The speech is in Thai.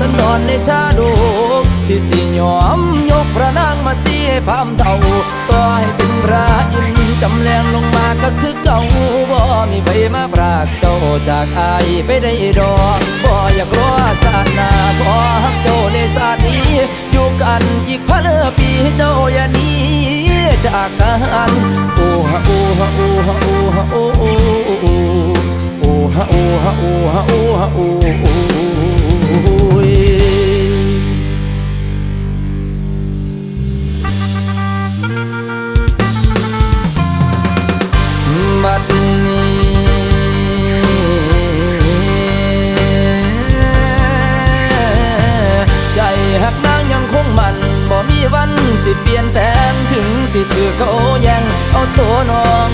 สันนนนในชาดกที่สิยอมยกพระนางมาเสียพามเท่าต่อให้เป็นพระอินทร์จำแรงลงมาก็คือเก่าบ่มีใครมาปรากเจ้าจากอายไปได้ดอกบ่อยากรอศาสนาขอฮักเจ้าในศาสนี้อยู่กันอีกพันปีเจ้าอย่าหนี้จากกันโอ้ฮะโอ้ฮะโอ้ฮะโอ้ฮะโอ้โอ้โอ้โอ้ฮะโอ้ฮะโอ้ฮะโอ้ฮะโอ้ ก็โอยังเอาตัวน้อง